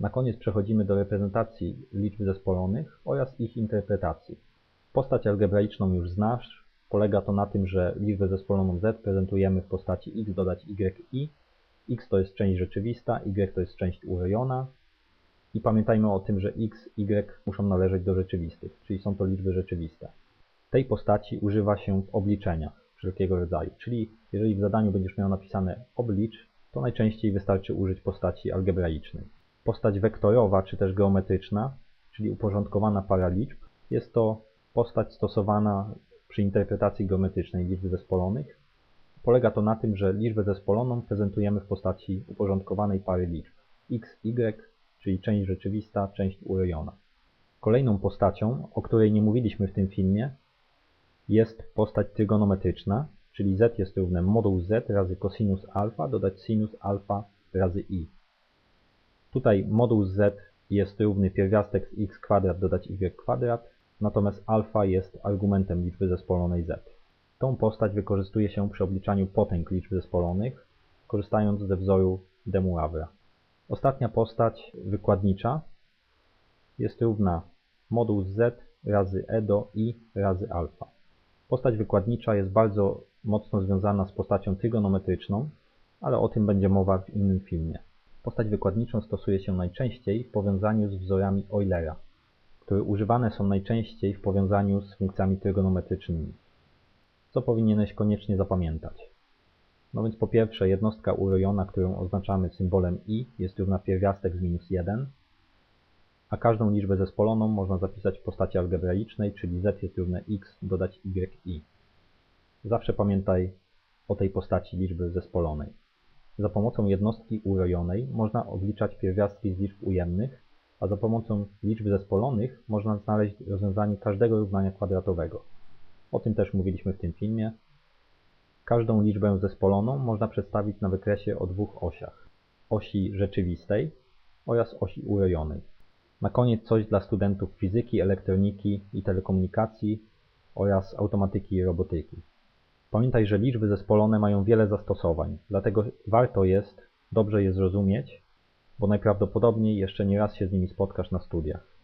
Na koniec przechodzimy do reprezentacji liczb zespolonych oraz ich interpretacji. Postać algebraiczną już znasz. Polega to na tym, że liczbę zespoloną z prezentujemy w postaci x dodać y i. x to jest część rzeczywista, y to jest część urojona. I pamiętajmy o tym, że x, y muszą należeć do rzeczywistych, czyli są to liczby rzeczywiste. Tej postaci używa się w obliczeniach wszelkiego rodzaju, czyli jeżeli w zadaniu będziesz miał napisane oblicz, to najczęściej wystarczy użyć postaci algebraicznej. Postać wektorowa czy też geometryczna, czyli uporządkowana para liczb, jest to postać stosowana przy interpretacji geometrycznej liczb zespolonych. Polega to na tym, że liczbę zespoloną prezentujemy w postaci uporządkowanej pary liczb x, y, czyli część rzeczywista, część urojona. Kolejną postacią, o której nie mówiliśmy w tym filmie, jest postać trygonometryczna, czyli z jest równe moduł z razy cosinus alfa dodać sinus alfa razy i. Tutaj moduł z jest równy pierwiastek z x kwadrat dodać y kwadrat, natomiast alfa jest argumentem liczby zespolonej z. Tą postać wykorzystuje się przy obliczaniu potęg liczb zespolonych, korzystając ze wzoru de Moivre'a. Ostatnia postać wykładnicza jest równa moduł z razy e do i razy alfa. Postać wykładnicza jest bardzo mocno związana z postacią trygonometryczną, ale o tym będzie mowa w innym filmie. Postać wykładniczą stosuje się najczęściej w powiązaniu z wzorami Eulera, które używane są najczęściej w powiązaniu z funkcjami trygonometrycznymi. Co powinieneś koniecznie zapamiętać? No więc po pierwsze jednostka urojona, którą oznaczamy symbolem i jest równa pierwiastek z minus 1, a każdą liczbę zespoloną można zapisać w postaci algebraicznej, czyli z jest równe x dodać y i. Zawsze pamiętaj o tej postaci liczby zespolonej. Za pomocą jednostki urojonej można obliczać pierwiastki z liczb ujemnych, a za pomocą liczb zespolonych można znaleźć rozwiązanie każdego równania kwadratowego. O tym też mówiliśmy w tym filmie. Każdą liczbę zespoloną można przedstawić na wykresie o dwóch osiach. Osi rzeczywistej oraz osi urojonej. Na koniec coś dla studentów fizyki, elektroniki i telekomunikacji oraz automatyki i robotyki. Pamiętaj, że liczby zespolone mają wiele zastosowań, dlatego warto jest dobrze je zrozumieć, bo najprawdopodobniej jeszcze nie raz się z nimi spotkasz na studiach.